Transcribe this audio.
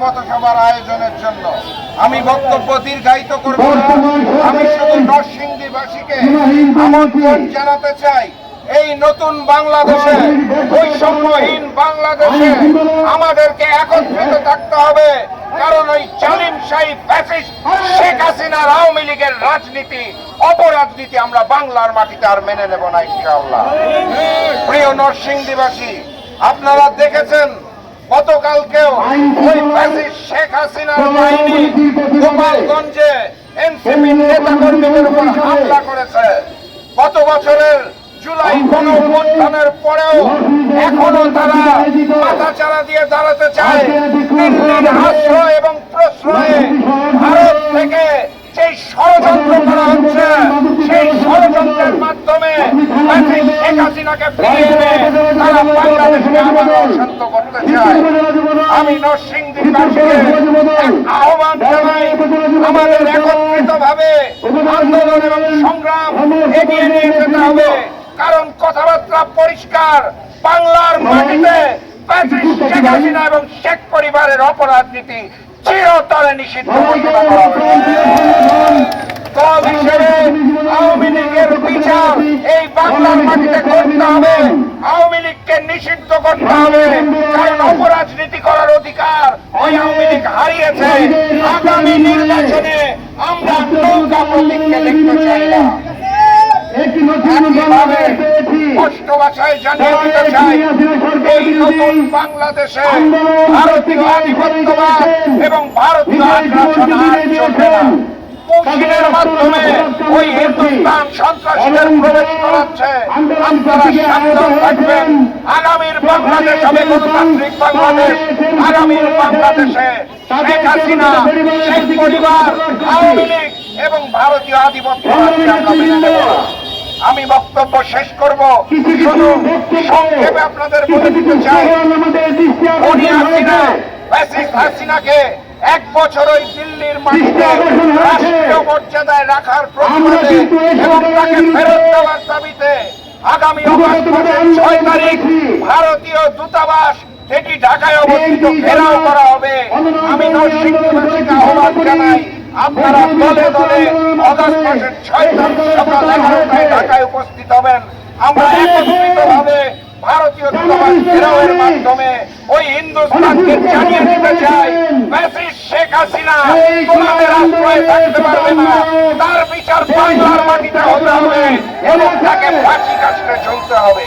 পথসভার আয়োজনের জন্য আমি বক্তব্য দীর্ঘায়িত করব আমি শুধু নরসিংদীবাসীকে আমন্ত্রণ জানাতে চাই। এই নতুন বাংলাদেশে বৈষম্যহীন বাংলাদেশে আমাদেরকে একত্রিত থাকতে হবে। কারণ ওই জালিম শাহী শেখ হাসিনার আওয়ামী লীগের রাজনীতি, অপরাজনীতি আমরা বাংলার মাটিতে আর মেনে নেব না ইনশাআল্লাহ। প্রিয় নরসিংদীবাসী, আপনারা দেখেছেন গতকালকেও ওই ফ্যাসিস্ট শেখ হাসিনার বাহিনী গোপালগঞ্জে এনসিপি নেতা কর্মীদের উপর হামলা করেছে। গত বছরের জুলাই অভ্যুত্থানের পরেও এখনও তারা মাথা চারা দিয়ে দাঁড়াতে চায়। আশ্রয় এবং প্রশ্রয়ে ভারত থেকে সেই ষড়যন্ত্র করা হচ্ছে, সেই ষড়যন্ত্রের মাধ্যমে শেখ হাসিনাকে ফিরিয়ে এনে তারা বাংলাদেশকে আবারও শান্ত করতে চায়। আমি নরসিংদীর আহ্বান জানাই, আমাদের একত্রিত ভাবে আন্দোলন এবং সংগ্রাম এগিয়ে নিয়ে যেতে হবে। কথাবার্তা পরিষ্কার বাংলার মাটিতে শেখ হাসিনা এবং শেখ পরিবারের অপরাধ নীতি চিরতরে নিষিদ্ধ দল হিসেবে আওয়ামী লীগের বিচার এই বাংলার মাটিতে করতে হবে। আওয়ামী লীগকে নিষিদ্ধ করতে হবে। কারণ অপরাজনীতি করার অধিকার ওই আওয়ামী লীগ হারিয়েছে। আগামী নির্বাচনে আমরা নৌকা প্রতীককে দেখতে চাই না। একইভাবে স্পষ্ট ভাষায় জানিয়ে দিতে চাই এই নতুন বাংলাদেশে ভারতীয় আধিপত্যবাদ এবং ভারতীয় আগ্রাসন আর চলবে না মুসলিমের মাধ্যমে ওই হিন্দুস্তান সন্ত্রাসীদের প্রবেশ করাচ্ছে। আপনারা সাবধান থাকবেন। আগামীর বাংলাদেশ হবে গণতান্ত্রিক বাংলাদেশ। আগামীর বাংলাদেশে শেখ হাসিনা শেখ পরিবার আওয়ামী লীগ এবং ভারতীয় আধিপত্য আমরা মেনে নেব। না। আমি বক্তব্য শেষ করব। শুধু সংক্ষেপে আপনাদের বলে দিতে চাই হাসিনাকে এক বছর ওই দিল্লির মাটিতে রাষ্ট্রীয় মর্যাদায় রাখার প্রতিবাদে এবং তাকে ফেরত দেওয়ার দাবিতে আগামী অগস্ট মাসের ছয় তারিখ ভারতীয় দূতাবাস যেটি ঢাকায় অবস্থিত। ঘেরাও করা হবে। আমি নরসিংদীবাসীকে আহ্বান জানাই। আপনারা দলে দলে অগস্ট মাসের ছয় তারিখ সকাল এগারোটায় ঢাকায় উপস্থিত হবেন। আমরা একত্রিত ভাবে ভারতীয় দূতাবাস ঘেরাওয়ের মাধ্যমে ওই হিন্দুস্তানকে জানিয়ে দিতে চাই। ফ্যাসিস্ট শেখ হাসিনা তোমাদের আশ্রয়ে থাকতে পারবে না। তার বিচার বাংলার মাটিতে হতে হবে। এবং তাকে ফাঁসি কাটতে চলতে হবে।